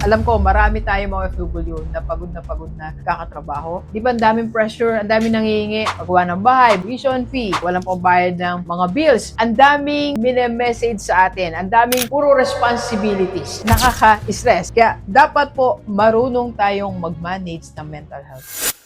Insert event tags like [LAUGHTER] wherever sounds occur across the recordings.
Alam ko, marami tayong mga OFW na pagod na pagod na kakatrabaho. Di ba, ang daming pressure, ang daming nangihingi, paggawa ng bahay, tuition fee, walang pambayad ng mga bills, ang daming message sa atin, ang daming puro responsibilities, nakaka-stress. Kaya dapat po marunong tayong mag-manage ng mental health.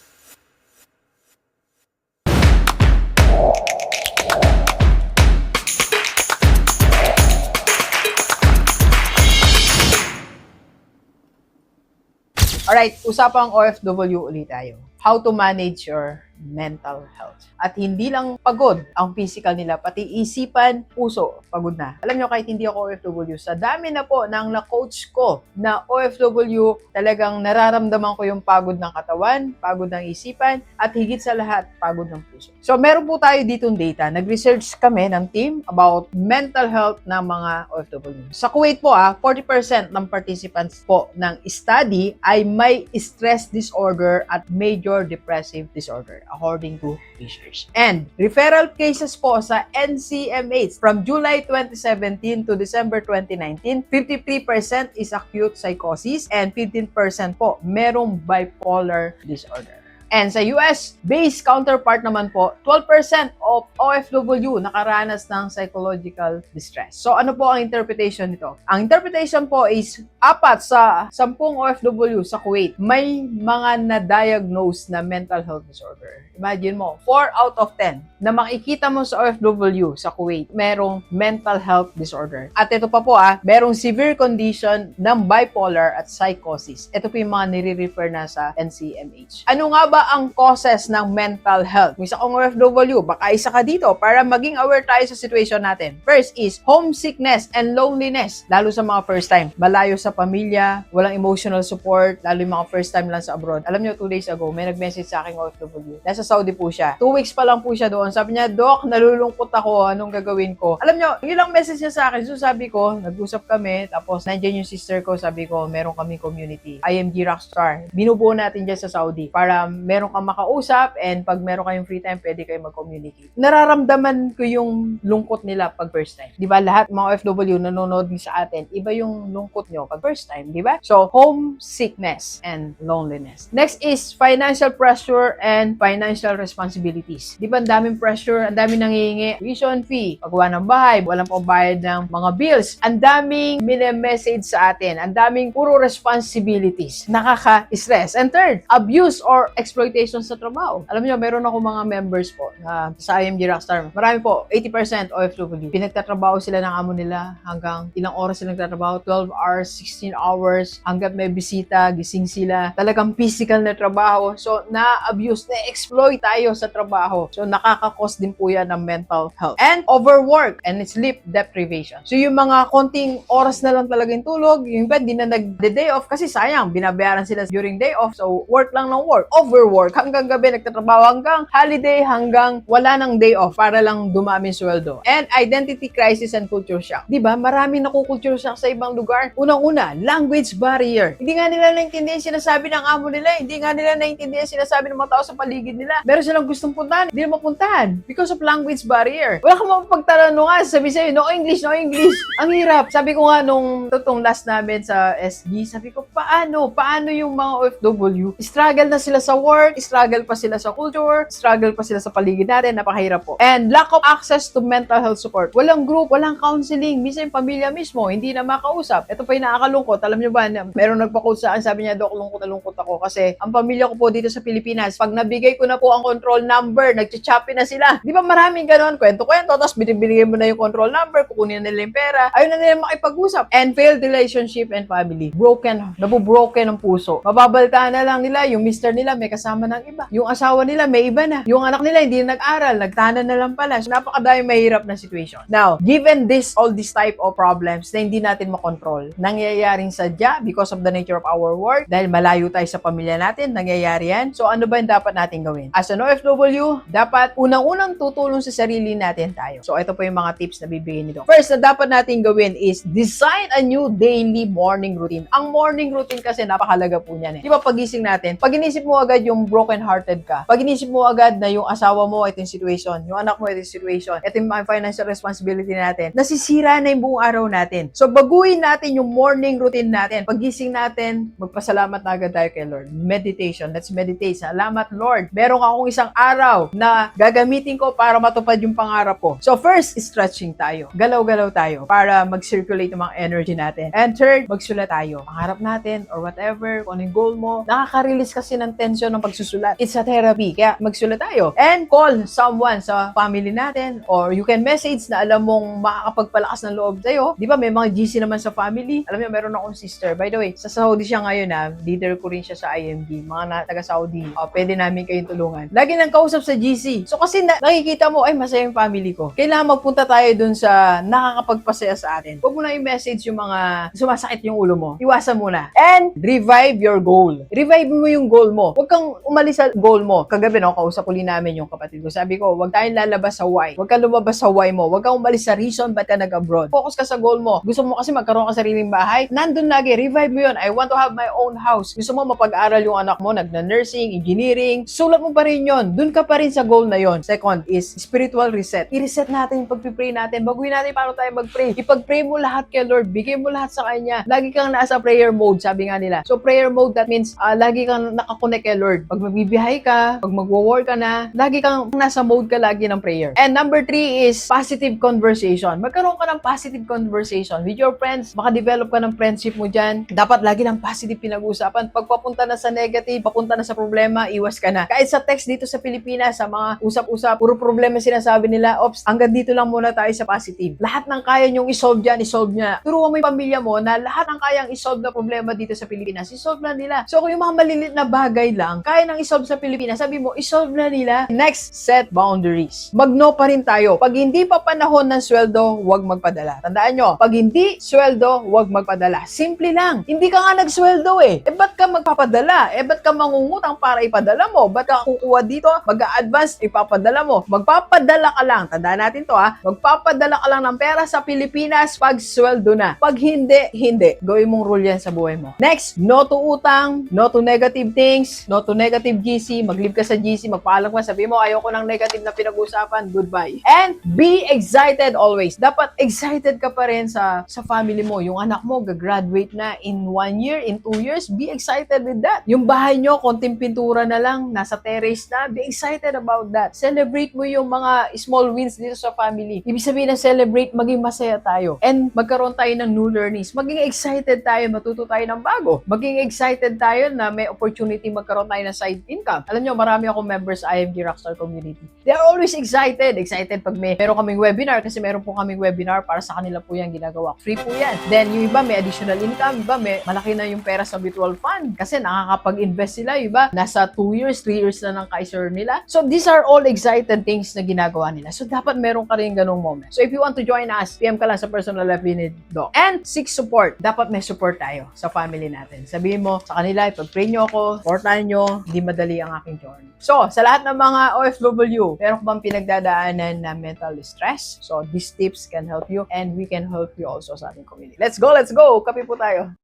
Alright, usapang OFW ulit tayo. How to manage your mental health. At hindi lang pagod ang physical nila, pati isipan, puso, pagod na. Alam nyo, kahit hindi ako OFW, sa dami na po ng na-coach ko na OFW, talagang nararamdaman ko yung pagod ng katawan, pagod ng isipan, at higit sa lahat, pagod ng puso. So, meron po tayo ditong data. Nag-research kami ng team about mental health ng mga OFW. Sa Kuwait po, ah, 40% ng participants po ng study ay may stress disorder at major depressive disorder according to research. And referral cases po sa NCMH from July 2017 to December 2019, 53% is acute psychosis and 15% po merong bipolar disorder. And sa US-based counterpart naman po, 12% of OFW nakaranas ng psychological distress. So ano po ang interpretation nito? Ang interpretation po is apat sa 10 OFW sa Kuwait may mga na-diagnose na mental health disorder. Imagine mo, 4 out of 10 na makikita mo sa OFW sa Kuwait, merong mental health disorder. At ito pa po ah, merong severe condition ng bipolar at psychosis. Ito po yung mga nire-refer na sa NCMH. Ano nga ba ang causes ng mental health? Kung isa kong OFW, baka isa ka dito para maging aware tayo sa situation natin. First is homesickness and loneliness, lalo sa mga first time. Malayo sa pamilya, walang emotional support, lalo yung mga first time lang sa abroad. Alam niyo, two days ago, may nag-message sa aking OFW. Nasa Saudi po siya. Two weeks pa lang po siya doon. Sabi niya, Doc, nalulungkot ako. Anong gagawin ko? Alam niyo, yun lang message niya sa akin. So sabi ko, nag-usap kami. Tapos, nandiyan yung sister ko. Sabi ko, meron kami community. IMG Rockstar. Binubuo natin dyan sa Saudi para meron kang makausap and pag meron kayong free time, pwede kayo mag-communicate. Nararamdaman ko yung lungkot nila pag first time. Di ba? Lahat mga OFW nanonood din sa atin, iba yung lungkot nyo pag first time, di ba? So, homesickness and loneliness. Next is financial pressure and financial responsibilities. Di ba, ang daming pressure, ang daming nangihingi, tuition fee, paggawa ng bahay, walang pambayad ng mga bills, ang daming message sa atin, ang daming puro responsibilities, nakaka-stress. And third, abuse or exploitation sa trabaho. Alam niyo, meron ako mga members po na sa IMG Rockstar. Marami po, 80% OFW. Pinagtatrabaho sila ng amo nila hanggang ilang oras sila nagtatrabaho, 12 hours, 16 hours, hanggang may bisita, gising sila. Talagang physical na trabaho. So, na-abuse, na-exploit tayo sa trabaho. So, nakakakos din po yan ng mental health. And overwork and sleep deprivation. So, yung mga konting oras na lang talaga yung tulog, yung iba, di na nag-day off kasi sayang, binabayaran sila during day off. So, work lang ng work. Overwork. Hanggang gabi nagtatrabaho, hanggang holiday, hanggang wala ng day off para lang dumami sweldo. And identity crisis and culture shock. Di ba? Marami naku-culture shock sa ibang lugar. Unang-una, language barrier. Hindi nga nila naintindihan sinasabi ng amo nila. Hindi nga nila naintindihan sinasabi ng mga tao sa paligid nila. Meron silang gustong puntahan, hindi mapuntahan because of language barrier. Wala kang mapagtatanungan. Sabi sa'yo, no English, no English. [LAUGHS] Ang hirap. Sabi ko nga nung tutong last namin sa SG, sabi ko, paano? Paano yung mga OFW? Struggle na sila sa work, struggle pa sila sa culture, struggle pa sila sa paligid natin, napakahirap po. And lack of access to mental health support. Walang group, walang counseling. Minsan yung pamilya mismo, hindi na makausap. Ito pa yung nakakalungkot. Alam nyo ba, meron akin, sabi niya, Dok, lungkot na lungkot ako kasi ang pamilya ko po dito sa Pilipinas, pag nabigay ko na po ang control number, nagchachapi na sila. Di ba maraming ganon? Kwento-kwento, tapos binibigay mo na yung control number, kukunin na nila yung pera, ayaw na nila makipag-usap. And failed relationship and family. Broken, nabubroken ang puso. Mababaltaan na lang nila, yung mister nila may kasama ng iba. Yung asawa nila may iba na. Yung anak nila hindi na nag-aral, nagtanan na lang pala. So, napakadami mahirap na situation. Now, given this, all this type of problems na hindi natin makontrol, nangyayaring sadya because of the nature of our work, dahil malayo tayo sa pamilya natin, nangyayari yan. So, ano ba yung dapat natin gawin? As an OFW, dapat unang-unang tutulong sa sarili natin tayo. So, ito po yung mga tips na bibigyan nito. First, na dapat natin gawin is design a new daily morning routine. Ang morning routine kasi napakalaga po niyan eh. Di ba pagising natin, pag inisip mo agad yung broken hearted ka, pag inisip mo agad na yung asawa mo, ito yung situation, yung anak mo, ito yung situation, ito yung financial responsibility natin, nasisira na yung buong araw natin. So baguhin natin yung morning routine natin. Pagising natin, magpasalamat na agad tayo kay Lord. Meditation. Let's meditate. Salamat Lord. Meron akong isang araw na gagamitin ko para matupad yung pangarap ko. So first, stretching tayo. Galaw-galaw tayo para mag-circulate yung mga energy natin. And third, magsulat tayo. Pangarap natin or whatever, kung ano yung goal mo. Nakaka-release kasi ng tension ng pagsusulat. It's a therapy. Kaya magsulat tayo. And call someone sa family natin or you can message na alam mong makakapagpalakas ng loob sa'yo. Di ba may mga GC naman sa family? Alam niyo, meron akong sister. By the way, sa Saudi siya ngayon na leader ko rin siya sa IMD. Mga na, taga Saudi. O, pwede namin kayong tulungan. Lagi nang kausap sa GC. So kasi na, nakikita mo, ay masaya yung family ko. Kailangan magpunta tayo dun sa nakakapagpasaya sa atin. Huwag mo na i-message yung mga sumasakit yung ulo mo. Iwasan mo na. And revive your goal. Revive mo yung goal mo. Huwag kang umalis sa goal mo. Kagabi, no, kausap uli namin yung kapatid ko. Sabi ko, huwag tayong lalabas sa why. Huwag kang lumabas sa why mo. Huwag kang umalis sa reason ba't ka nag-abroad. Focus ka sa goal mo. Gusto mo kasi magkaroon ka sariling bahay. Nandun lagi. Revive mo yun. I want to have my own house. Gusto mo mapag-aral yung anak mo, nagna-nursing, engineering. Sulat mo pa rin yun. Dun ka pa rin sa goal na yon. Second is spiritual reset. I-reset natin yung pag-pray natin. Baguhin natin paano tayo mag-pray. Ipag-pray mo lahat kay Lord. Bigay mo lahat sa Kanya. Lagi kang nasa prayer mode, sabi nga nila. So prayer mode, that means ah, lagi kang nakakonect kay Lord. Pag magbibiyahe ka, pag magwo-war ka na, lagi kang nasa mode ka lagi ng prayer. And number three is positive conversation. Magkaroon ka ng positive conversation with your friends. Maka-develop ka ng friendship mo dyan. Dapat lagi ng positive pinag-uusapan. Pag papunta na sa negative, papunta na sa problema, iwas ka na. Kahit sa text dito sa Pilipinas, sa mga usap-usap, puro problema sinasabi nila, ops, hanggang dito lang muna tayo sa positive. Lahat ng kaya nyong isolve dyan, isolve niya. Turuan mo yung pamilya mo na lahat ng kayang isolve na problema dito sa Pilipinas, isolve na nila. So kung yung mga malilit na bagay lang, kaya nang isolve sa Pilipinas, sabi mo, isolve na nila. Next, set boundaries. Mag-no pa rin tayo. Pag hindi pa panahon ng sweldo, huwag magpadala. Tandaan nyo, pag hindi sweldo, huwag magpadala. Simple lang. Hindi ka nga nagsweldo eh. Eh, ba't ka magpapadala? Eh, ba't ka mangungutang para ipadala mo? Ba't ka kukuha dito, mag-a-advance, ipapadala mo? Magpapadala ka lang. Tandaan natin to ha. Magpapadala ka lang ng pera sa Pilipinas pag sweldo na. Pag hindi, hindi. Gawin mong rule yan sa buhay mo. Next, no to utang, no to negative things, no to negative GC, mag-leave ka sa GC, magpaalam ka, sabi mo, ayoko ng negative na pinag-usapan, goodbye. And be excited always. Dapat excited ka pa rin sa, sa family mo. Yung anak mo, gagraduate na in one year, in two years, be excited with that. Yung bahay nyo, konting pintura na lang, nasa terrace na, be excited about that. Celebrate mo yung mga small wins dito sa family. Ibig sabihin na celebrate, maging masaya tayo. And magkaroon tayo ng new learnings. Maging excited tayo, matuto tayo ng bago. Maging excited tayo na may opportunity magkaroon tayo ng side income. Alam nyo, marami akong members sa IMG Rockstar Community. They are always excited. Excited pag may meron kaming webinar kasi meron po kaming webinar para sa kanila po yan ginagawa. Free po yan. Then yung iba may additional income, iba may malaki na yung pera sa mutual fund kasi nakakapag-invest sila, iba nasa 2 years, 3 years na ng Kaiser nila. So these are all excited things na ginagawa nila. So dapat meron ka rin ganong moment. So if you want to join us, PM ka lang sa personal life unit doc. And seek support. Dapat may support tayo sa family natin. Sabihin mo sa kanila, ipag-pray nyo ako, supportahan nyo, hindi madali ang aking journey. So, sa lahat ng mga OFW, meron ko bang pinagdadaanan na mental stress? So, these tips can help you and we can help you also sa ating community. Let's go, let's go! Kape po tayo.